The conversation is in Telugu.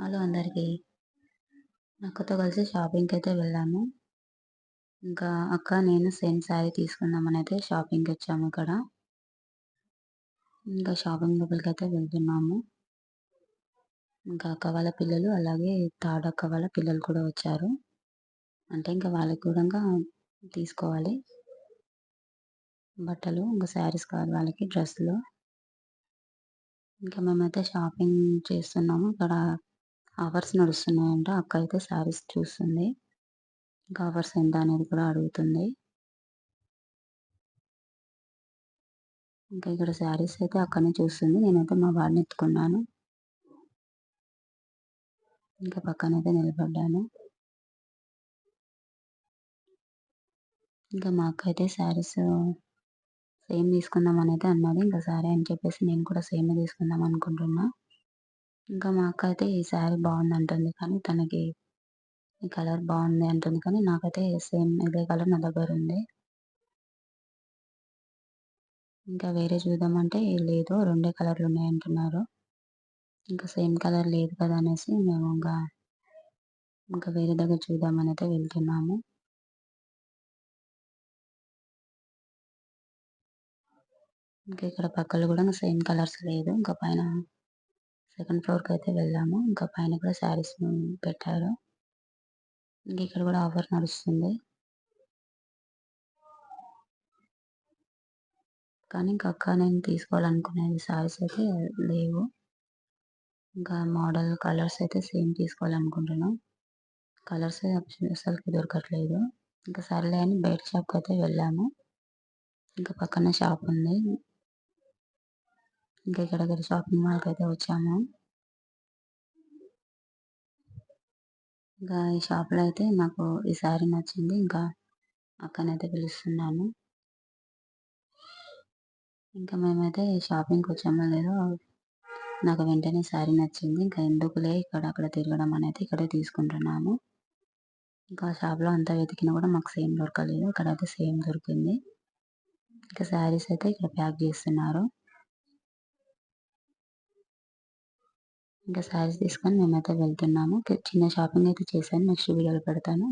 హలో అందరికీ. అక్కతో కలిసి షాపింగ్కి అయితే వెళ్ళాము ఇంకా అక్క నేను సేమ్ శారీ తీసుకుందామని అయితే షాపింగ్కి వచ్చాము ఇక్కడ. ఇంకా షాపింగ్ లోపలికి అయితే వెళ్తున్నాము. ఇంకా అక్క వాళ్ళ పిల్లలు అలాగే థర్డ్ అక్క వాళ్ళ పిల్లలు కూడా వచ్చారు. అంటే ఇంకా వాళ్ళకి కూడా తీసుకోవాలి. బట్టలు ఇంకా శారీస్ కావాలి వాళ్ళకి డ్రెస్సులు. ఇంకా మేమైతే షాపింగ్ చేస్తున్నాము. ఇక్కడ అవర్స్ నడుస్తున్నాయంట. అక్క అయితే శారీస్ చూస్తుంది. ఇంకా అవర్స్ ఎంత అనేది కూడా అడుగుతుంది. ఇంకా ఇక్కడ శారీస్ అయితే అక్కనే చూస్తుంది. నేనైతే మా వాడిని ఎత్తుకున్నాను. ఇంకా పక్కనైతే నిలబడ్డాను. ఇంకా మా అక్క అయితే శారీస్ సేమ్ తీసుకుందాం అని అయితే అన్నది. ఇంకా సరే అని చెప్పేసి నేను కూడా సేమ్ తీసుకుందాం అనుకుంటున్నా. ఇంకా మా అక్క అయితే ఈ శారీ బాగుంది అంటుంది కానీ తనకి ఈ కలర్ బాగుంది అంటుంది కానీ నాకైతే సేమ్ ఇదే కలర్ నా దగ్గర ఉంది. ఇంకా వేరే చూద్దామంటే లేదు రెండే కలర్లు ఉన్నాయి అంటున్నారు. ఇంకా సేమ్ కలర్ లేదు కదా అనేసి మేము ఇంకా ఇంకా వేరే దగ్గర చూద్దామని అయితే వెళ్తున్నాము. ఇంకా ఇక్కడ పక్కన కూడా సేమ్ కలర్స్ లేదు ఇంకా పైన సెకండ్ ఫ్లోర్కి అయితే వెళ్ళాము. ఇంకా పైన కూడా శారీస్ పెట్టారు. ఇంకా ఇక్కడ కూడా ఆఫర్ నడుస్తుంది. కానీ ఇంకా అక్క నేను తీసుకోవాలనుకునేది శారీస్ అయితే లేవు. ఇంకా మోడల్ కలర్స్ అయితే సేమ్ తీసుకోవాలనుకుంటున్నాం. కలర్స్ అసలుకి దొరకట్లేదు. ఇంకా సర్లే అని బయట షాప్కి అయితే వెళ్ళాము. ఇంకా పక్కన షాప్ ఉంది. ఇంకా ఇక్కడ షాపింగ్ మాల్కి అయితే వచ్చాము. ఇంకా ఈ షాప్లో అయితే నాకు ఈ శారీ నచ్చింది. ఇంకా అక్కనైతే పిలుస్తున్నాను ఇంకా మేమైతే షాపింగ్కి వచ్చామో లేదో నాకు వెంటనే శారీ నచ్చింది. ఇంకా ఎందుకులే ఇక్కడ అక్కడ తిరగడం అనేది ఇక్కడే తీసుకుంటున్నాము. ఇంకా షాప్లో అంతా వెతికినా కూడా మాకు సేమ్ దొరకలేదు. ఇక్కడైతే సేమ్ దొరికింది. ఇంకా శారీస్ అయితే ఇక్కడ ప్యాక్ చేస్తున్నారు. ఇంకా శారీస్ తీసుకొని మేమైతే వెళ్తున్నాము. చిన్న షాపింగ్ అయితే చేశాను. నెక్స్ట్ వీడియోలో పెడతాను.